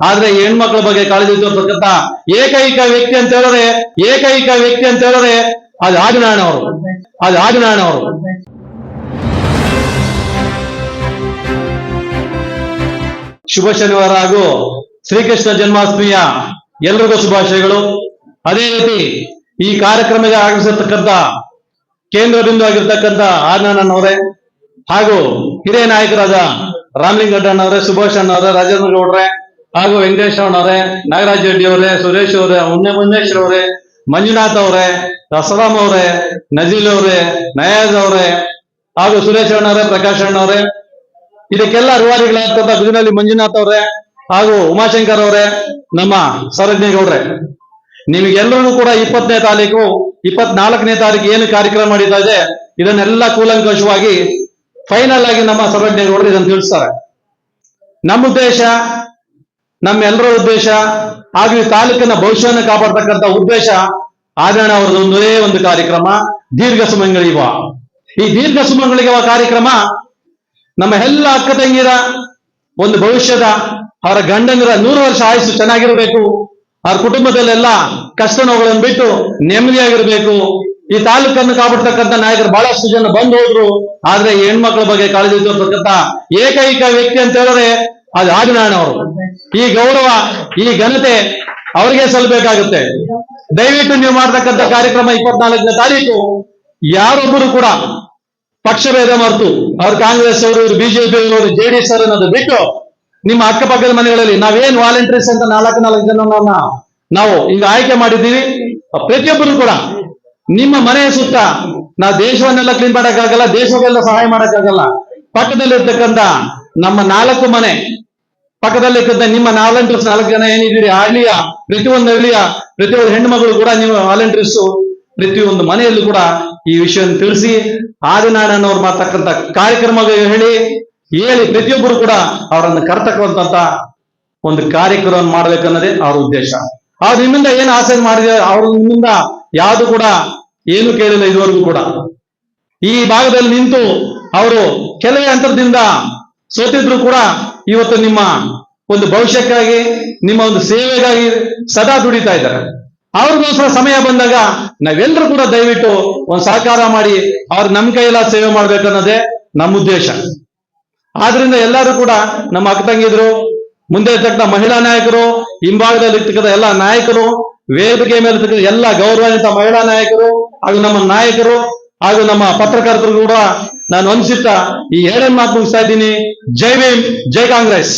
ಆದ್ರೆ ಹೆಣ್ಮಕ್ಳ ಬಗ್ಗೆ ಕಾಳಜಿ ತೋರ್ತಕ್ಕಂತ ಏಕೈಕ ವ್ಯಕ್ತಿ ಅಂತ ಹೇಳಿದ್ರೆ, ಏಕೈಕ ವ್ಯಕ್ತಿ ಅಂತ ಹೇಳಿದ್ರೆ ಅದು ಆದಿನಾರಾಯಣ ಅವರು. ಅದು ಆದಿನಾರಾಯಣ ಅವರು. ಶುಭ ಶನಿವಾರ ಹಾಗೂ ಶ್ರೀಕೃಷ್ಣ ಜನ್ಮಾಷ್ಟಮಿಯ ಎಲ್ರಿಗೂ ಶುಭಾಶಯಗಳು. ಅದೇ ರೀತಿ ಈ ಕಾರ್ಯಕ್ರಮಕ್ಕೆ ಆಗಮಿಸಿರ್ತಕ್ಕಂಥ ಕೇಂದ್ರ ಬಿಂದು ಆಗಿರ್ತಕ್ಕಂಥ ಆನಂದಣ್ಣವರೇ ಹಾಗೂ ಹಿರಿಯ ನಾಯಕರಾದ ರಾಮಲಿಂಗಡ್ಡಣ್ಣವರೇ ಸುಭಾಷ್ ಅಣ್ಣವರೇ ರಾಜೇಂದ್ರ ಗೌಡ್ರೆ ಹಾಗೂ ವೆಂಕಟೇಶ್ ಅಣ್ಣವರೇ, ನಾಗರಾಜ್ ರೆಡ್ಡಿ ಅವರೇ, ಸುರೇಶ್ ಅವರೇ ಉನ್ನೆ ಮುನ್ನೇಶ್ವರ್ ಅವರೇ, ಮಂಜುನಾಥ್ ಅವರೇ, ರಸರಾಮ್ ಅವರೇ, ನಜೀಲ್ ಅವರೇ, ನಯಾಜ್ ಅವರೇ, ಹಾಗೂ ಸುರೇಶ್ ಅಣ್ಣವರೇ, ಪ್ರಕಾಶ್ ಅಣ್ಣವರೇ. ಇದಕ್ಕೆಲ್ಲ ಬಿದಿನಲ್ಲಿ ಮಂಜುನಾಥ್ ಅವರೇ ಹಾಗೂ ಉಮಾಶಂಕರ್ ಅವರೇ, ನಮ್ಮ ಸರಜ್ಞೇಗೌಡ್ರೆ ನಿಮಗೆಲ್ಲರಿಗೂ ಕೂಡ ಇಪ್ಪತ್ತನೇ ತಾರೀಕು, ಇಪ್ಪತ್ನಾಲ್ಕನೇ ತಾರೀಕು ಏನು ಕಾರ್ಯಕ್ರಮ ನಡೀತಾ ಇದೆ, ಇದನ್ನೆಲ್ಲ ಕೂಲಂಕಷವಾಗಿ ಫೈನಲ್ ಆಗಿ ನಮ್ಮ ಸರಜ್ಞೇಗೌಡರು ಇದನ್ನು ತಿಳಿಸ್ತಾರೆ. ನಮ್ಮ ಉದ್ದೇಶ ನಮ್ಮೆಲ್ಲರ ಉದ್ದೇಶ ಹಾಗೂ ಈ ತಾಲೂಕಿನ ಭವಿಷ್ಯವನ್ನು ಕಾಪಾಡ್ತಕ್ಕಂಥ ಉದ್ದೇಶ ಆದರಣ ಅವರದ್ದು ಒಂದೇ ಒಂದು ಕಾರ್ಯಕ್ರಮ, ದೀರ್ಘ ಸುಮಂಗಳಿವ ಈ ದೀರ್ಘ ಸುಮಂಗಳಿಗವ ಕಾರ್ಯಕ್ರಮ ನಮ್ಮ ಎಲ್ಲ ಅಕ್ಕ ತಂಗಿರ ಒಂದು ಭವಿಷ್ಯದ, ಅವರ ಗಂಡನಿರ ನೂರು ವರ್ಷ ಆಯಸ್ಸು ಚೆನ್ನಾಗಿರಬೇಕು. ಅವ್ರ ಕುಟುಂಬದಲ್ಲೆಲ್ಲ ಕಷ್ಟ ನೋವುಗಳನ್ನು ಬಿಟ್ಟು ನೆಮ್ಮದಿಯಾಗಿರ್ಬೇಕು. ಈ ತಾಲೂಕನ್ನು ಕಾಪಾಡ್ತಕ್ಕಂಥ ನಾಯಕರು ಬಹಳಷ್ಟು ಜನ ಬಂದು ಹೋದ್ರು. ಆದ್ರೆ ಹೆಣ್ಮಕ್ಳ ಬಗ್ಗೆ ಕಾಳಜಿ ತೋರ್ತಕ್ಕಂಥ ಏಕೈಕ ವ್ಯಕ್ತಿ ಅಂತ ಹೇಳಿದ್ರೆ ಅದು ಆದಿನಾರಾಯಣ ಅವರು ಈ ಗೌರವ, ಈ ಘನತೆ ಅವರಿಗೆ ಸಲ್ಲಬೇಕಾಗುತ್ತೆ ದಯವಿಟ್ಟು ನೀವು ಮಾಡ್ತಕ್ಕಂಥ ಕಾರ್ಯಕ್ರಮ ಇಪ್ಪತ್ನಾಲ್ಕನೇ ತಾರೀಕು, ಯಾರೊಬ್ಬರು ಕೂಡ ಪಕ್ಷಭೇದ ಮರೆತು, ಅವ್ರು ಕಾಂಗ್ರೆಸ್ ಅವರು ಇವರು ಬಿಜೆಪಿ ಅವರು ಜೆಡಿಎಸ್ ಅವರು ಅನ್ನೋದು ಬಿಟ್ಟು ನಿಮ್ಮ ಅಕ್ಕಪಕ್ಕದ ಮನೆಗಳಲ್ಲಿ ನಾವೇನ್ ವಾಲಂಟಿಯರ್ಸ್ ಅಂತ ನಾಲ್ಕು ನಾಲ್ಕು ಜನವನ್ನ ನಾವು ಈಗ ಆಯ್ಕೆ ಮಾಡಿದ್ದೀವಿ. ಪ್ರತಿಯೊಬ್ಬರು ಕೂಡ ನಿಮ್ಮ ಮನೆಯ ಸುತ್ತ ನಾವು ದೇಶವನ್ನೆಲ್ಲ ಕ್ಲೀನ್ ಮಾಡಕ್ಕಾಗಲ್ಲ, ದೇಶಕ್ಕೆಲ್ಲ ಸಹಾಯ ಮಾಡಕ್ಕಾಗಲ್ಲ. ಪಕ್ಕದಲ್ಲಿರ್ತಕ್ಕಂಥ ನಮ್ಮ ನಾಲ್ಕು ಮನೆ ಪಕ್ಕದಲ್ಲಿರ್ತಕ್ಕಂಥ ನಿಮ್ಮ ವಾಲಂಟಿಯರ್ಸ್ ನಾಲ್ಕು ಜನ ಏನಿದ್ದೀರಿ? ಹಳ್ಳಿಯ ಪ್ರತಿಯೊಂದು ಹಳ್ಳಿಯ ಪ್ರತಿಯೊಂದು ಹೆಣ್ಣು ಮಗಳು ಕೂಡ ನೀವು ವಾಲಂಟಿಯರ್ಸ್ ಪ್ರತಿಯೊಂದು ಮನೆಯಲ್ಲೂ ಕೂಡ ಈ ವಿಷಯವನ್ನು ತಿಳಿಸಿ ಆದಿನಾಡನವ್ರು ಮಾಡ್ತಕ್ಕಂಥ ಕಾರ್ಯಕ್ರಮ ಹೇಳಿ ಹೇಳಿ ಪ್ರತಿಯೊಬ್ಬರು ಕೂಡ ಅವರನ್ನು ಕರ್ತಕ್ಕಂತ ಒಂದು ಕಾರ್ಯಕ್ರಮ ಮಾಡ್ಬೇಕನ್ನೋದೇ ಅವ್ರ ಉದ್ದೇಶ. ಅವ್ರು ನಿಮ್ಮಿಂದ ಏನು ಆಸೆ ಮಾಡಿದೆ, ಅವ್ರು ನಿಮ್ಮಿಂದ ಯಾವುದು ಕೂಡ ಏನು ಕೇಳಿಲ್ಲ ಇದುವರೆಗೂ ಕೂಡ. ಈ ಭಾಗದಲ್ಲಿ ನಿಂತು ಅವರು ಕೆಲವೇ ಅಂತರದಿಂದ ಸೋತಿದ್ರು ಕೂಡ ಇವತ್ತು ನಿಮ್ಮ ಒಂದು ಭವಿಷ್ಯಕ್ಕಾಗಿ, ನಿಮ್ಮ ಒಂದು ಸೇವೆಗಾಗಿ ಸದಾ ದುಡಿತಾ ಇದ್ದಾರೆ. ಅವ್ರಿಗೋಸ್ಕರ ಸಮಯ ಬಂದಾಗ ನಾವೆಲ್ಲರೂ ಕೂಡ ದಯವಿಟ್ಟು ಒಂದು ಸಹಕಾರ ಮಾಡಿ ಅವ್ರ ನಮ್ಮ ಕೈಯೆಲ್ಲ ಸೇವೆ ಮಾಡ್ಬೇಕನ್ನೋದೇ ನಮ್ಮ ಉದ್ದೇಶ. ಆದ್ರಿಂದ ಎಲ್ಲರೂ ಕೂಡ ನಮ್ಮ ಅಕ್ಕ ತಂಗಿದ್ರು, ಮುಂದೆ ಇರ್ತಕ್ಕಂಥ ಮಹಿಳಾ ನಾಯಕರು, ಹಿಂಭಾಗದಲ್ಲಿ ಇರ್ತಕ್ಕಂಥ ಎಲ್ಲ ನಾಯಕರು, ವೇದಿಕೆ ಮೇಲೆ ಇರ್ತಕ್ಕಂಥ ಎಲ್ಲ ಗೌರವಾನ್ವಿತ ಮಹಿಳಾ ನಾಯಕರು ಹಾಗೂ ನಮ್ಮ ನಾಯಕರು ಹಾಗೂ ನಮ್ಮ ಪತ್ರಕರ್ತರು ಕೂಡ ನಾನು ಅನ್ಸುತ್ತಾ ಈ ಎರಡನ್ನ ಮಾತು ಮುಗಿಸ್ತಾ ಇದ್ದೀನಿ. ಜೈ ಭೀಮ್ ಜೈ ಕಾಂಗ್ರೆಸ್.